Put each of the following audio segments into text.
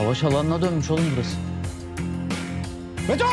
Savaş alanına dönmüş oğlum burası. Beto!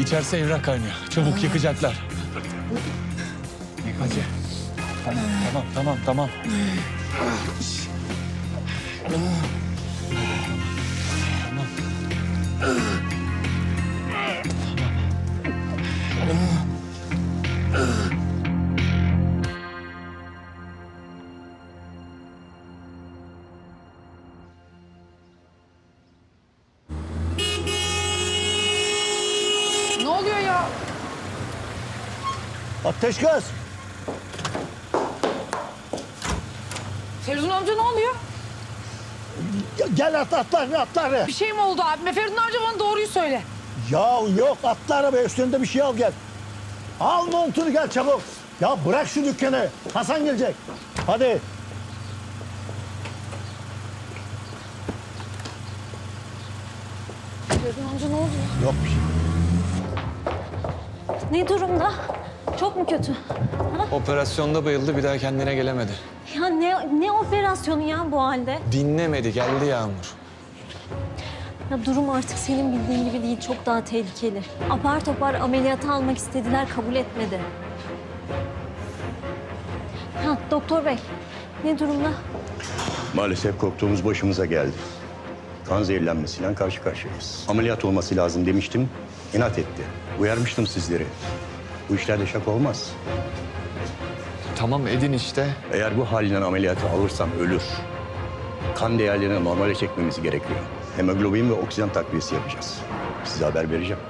İçerisi evrak kaynıyor. Çabuk yıkacaklar. Hadi. Tamam, tamam, tamam. Ateş gaz. Feridun amca ne oluyor? Gel at atlar atlar. Bir şey mi oldu abime? Feridun amca bana doğruyu söyle. Ya yok atla arabaya üstünde bir şey al gel. Al montunu gel çabuk. Ya bırak şu dükkanı. Hasan gelecek. Hadi. Feridun amca ne oldu? Yok bir şey. Ne durumda? Çok mu kötü? Operasyonda bayıldı, bir daha kendine gelemedi. Ya ne, ne operasyonu ya bu halde? Dinlemedi, geldi Yağmur. Ya durum artık senin bildiğin gibi değil, çok daha tehlikeli. Apar topar ameliyata almak istediler, kabul etmedi. Ha, doktor bey, ne durumda? Maalesef korktuğumuz başımıza geldi. Kan zehirlenmesiyle karşı karşıyayız. Ameliyat olması lazım demiştim, inat etti. Uyarmıştım sizleri. Bu işlerde şaka olmaz. Tamam edin işte. Eğer bu halinden ameliyatı alırsam ölür. Kan değerlerini normale çekmemiz gerekiyor. Hemoglobin ve oksijen takviyesi yapacağız. Size haber vereceğim.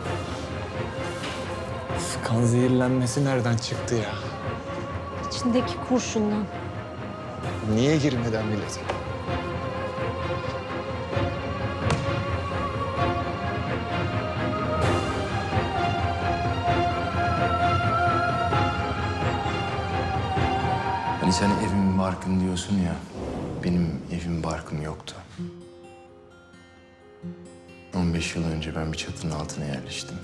Kan zehirlenmesi nereden çıktı ya? İçindeki kurşundan. Niye girmedi ameliyata? Hani sen evim barkım diyorsun ya. Benim evim barkım yoktu. 15 yıl önce ben bir çatının altına yerleştim.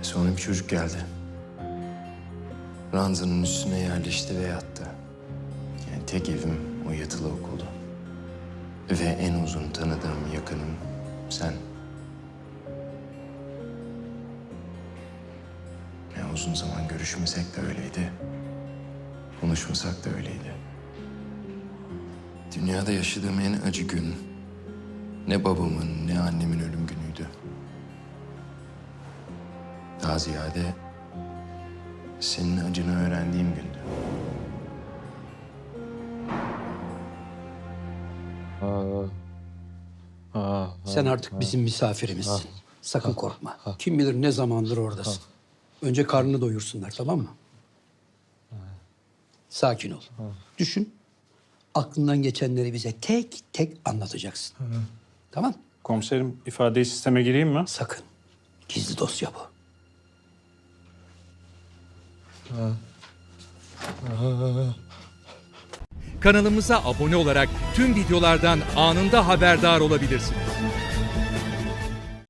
E Sonra bir çocuk geldi. Ranzanın üstüne yerleşti ve yattı. Yani tek evim o yatılı okuldu. Ve en uzun tanıdığım yakınım sen. uzun zaman görüşmesek de öyleydi. Konuşmasak da öyleydi. Dünyada yaşadığım en acı gün ne babamın ne annemin ölüm günüydü. Daha ziyade senin acını öğrendiğim gündü. Sen artık bizim misafirimizsin. Sakın korkma. Kim bilir ne zamandır oradasın. Önce karnını doyursunlar tamam mı? Sakin ol. Düşün. Aklından geçenleri bize tek tek anlatacaksın. Tamam? Komiserim ifadeyi sisteme gireyim mi? Sakın. Gizli dosya bu. Kanalımıza abone olarak tüm videolardan anında haberdar olabilirsiniz.